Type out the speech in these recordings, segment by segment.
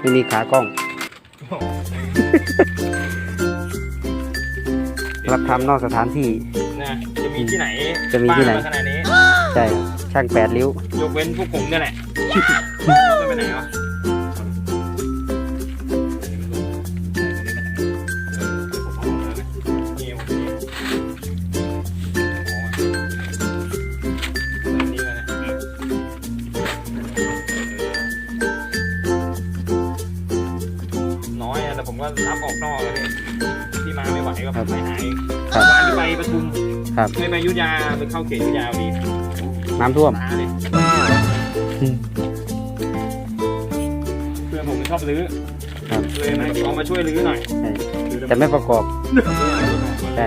ไม่มีขากล้อง รับทำนอกสถานที่ นะจะมีที่ไหนจะมีที่ไหน บ้ามาขนาดนี้ ใช่ช่างแปดริ้วยกเว้นพวกผมเนี่ยแหละ จะไปไหนวะ รับออกนอกแล้วพี่ที่มาไม่ไหวก็ครับไปหาเองครับวานที่ไปปทุมครับเคยไปอยุธยาไปเข้าเขตอยุธยาพอดีน้ำท่วมมาเลยอืมเพื่อนผมชอบรื้อครับเลยมาเอามาช่วยรื้อหน่อยใช่แต่ไม่ประกอบใช่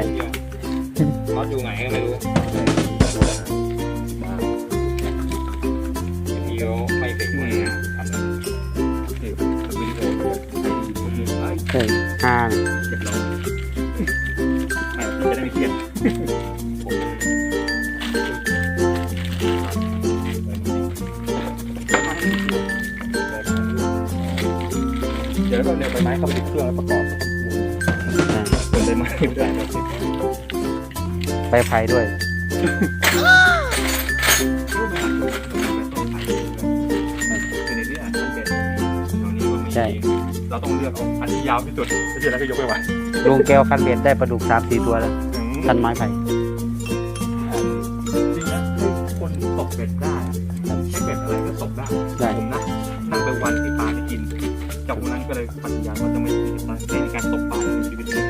รถอยู่ไหนก็ไม่รู้มีเขาไใช่ห้างเจ็บร้อยจะได้ไม่เครียดเดี๋ยวเราเดี๋ยวใบไม้เข้าไปในเครื่องแล้วประกอบคนใบไม้ไม่ได้ไปไฟด้วย ต้องเลือกเอาอันที่ยาวที่สุดไม่ใช่แล้วก็ยกไปไหวลุงแก้วคันเบ็ดได้ปลาดุกสามสี่ตัวแล้วคันไม้ไผ่จริงนะให้คนตกเบ็ดได้อะใช้เบ็ดอะไรก็ตกได้ ได้ผมนะนั่งไปวันที่ปลาได้กิน จากวันนั้นก็เลยปฏิญาณว่าจะไม่มีในการตกปลาในชีวิตเลย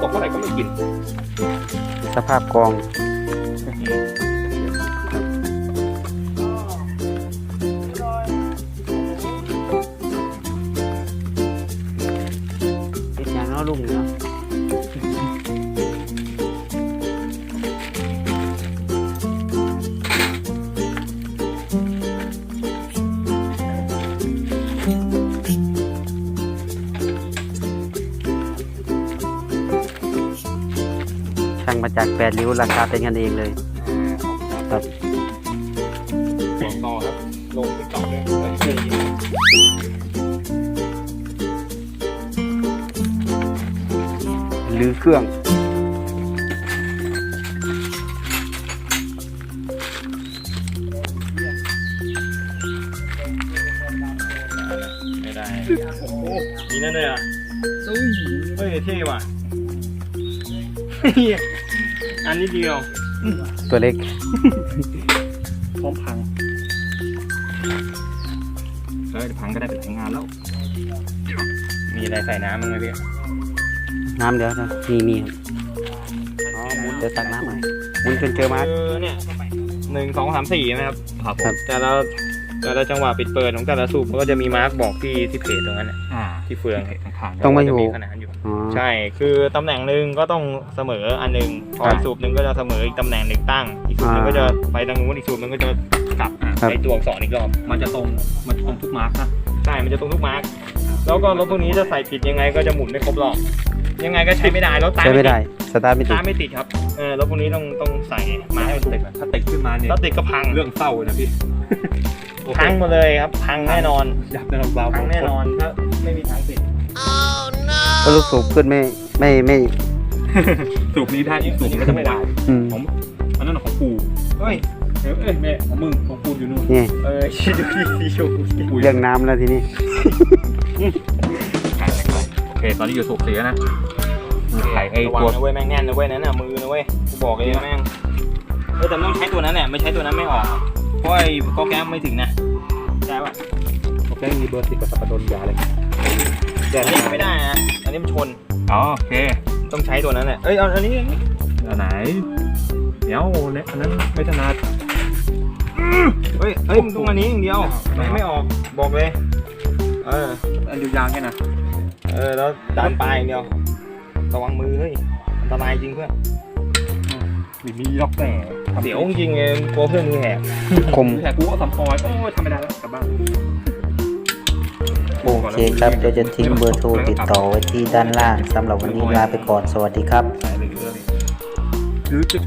ตกเมื่อไหร่ก็ไม่กินสภาพกองางเนาะลุงเนาะช่างมาจากแปดริ้วราคาเป็นกันเองเลยครับ หรือเครื่องไม่ได้โอ้โหมีนั่นเลยอะเฮ้ยเท่ว่ะเฮ้ยอันนี้เดียว ตัวเล็กพร้อมพังเฮ้ยเดี๋ยวพังก็ได้เป็นหลายงานแล้ว มีอะไรใส่น้ำมั้างไหมพี่ น้ำเดี๋ยวนะมีมีครับอ๋อหมุนเดี๋ยวตักน้ำหน่อยหมุนจนเจอมาร์ค คือเนี่ยหนึ่งสองสามสี่นะครับ ครับครับแต่ละแต่ละจังหวะปิดเปิดของแต่ละสูบมันก็จะมีมาร์กบอกที่ที่เพจตรงนั้นน่ะอ่าที่เฟืองเห็นข้างๆ ต้องมาอยู่จะมีขนานอยู่ อ๋อ ใช่ คือตำแหน่งหนึ่งก็ต้องเสมออันหนึ่งพออีกอ่าสูบหนึ่งก็จะเสมออีกตำแหน่งหนึ่งตั้ง อีกสูบหนึ่งอ่าก็จะไปทางนู้นอีกสูบหนึ่งก็จะกลับครับ ในตัวอักษรอีกรอบ มันจะตรงมันตรงทุกมาร์กนะใช่ มันจะตรงทุกมาร์กแล้วก็รถพวกนี้จะใส่ผิดยังไงก็จะหมุนไม่ครบรอบ ยังไงก็ใช้ไม่ได้รถตาใช้ไม่ได้สตาร์ทไม่ติตาดไม่ติดครับเออรถพวกนี้ต้องต้องใส่มาให้มันถูกถ้าติดขึ้นมาเนี่ยถ้าติดก็พังเรื่องเศร้าเลยนะพี่โอเคพังหมดเลยครับพังแน่นอนยับในเราพังแน่นอนถ้าไม่มีทางติดก็ลูกสูบขึ้นไม่ไม่ไม่สูบนี้ได้สูบนี้ก็จะไม่ได้อืมผมอันนั้นของปูเฮ้ยเอ้ยเอ้ยแม่ของมึงของปูอยู่นู่นนี่เออชิดูดิชิดูดิปูเรื่องน้ำแล้วทีนี้ไข่ไข่โอ เคตอนนี้อยู่สูบเสียนะไข่ไอ้ระวังตัวนะเว้ยแม่งแน่นนะเว้ยนั่นน่ะมือนะเว้ยกูบอกเลยนะแม่งเออแต่ต้องใช้ตัวนั้นแหละไม่ใช้ตัวนั้นไม่ออกเพราะไอ้ก็แก้มไม่ถึงนะใช่ป่ะโอเคมีเบอร์ติดกับสับปะรดยาเลยแต่อันนี้ไม่ได้นะอันนี้มันชนอ๋อโอเคต้องใช้ตัวนั้นแหละเอ้ยเอาอันนี้อันนี้อันไหนเดี๋ยวเนี่ยอันนั้นไม่ถนัดเฮ้ยเฮ้ยมันต้องอันนี้อย่างเดียวไม่ไม่ออกบอกเลยเอออันยาวๆแค่นะ เออแล้วดันปลายอย่างเดียวระวังมือเฮ้ยอันตรายจริงเพื่อนมีมีล็อกแต่เดี๋ยวจริงๆเองกลัวเพื่อนมือแหกคมแต่กูก็สัมพอยโอ้ยทำไม่ได้แล้วกลับบ้านโอเคครับเดี๋ยวจะทิ้งเบอร์โทรติดต่อไว้ที่ด้านล่างสำหรับวันนี้ลาไปก่อนสวัสดีครับใส่เลยเรื่องนี้หรือจะ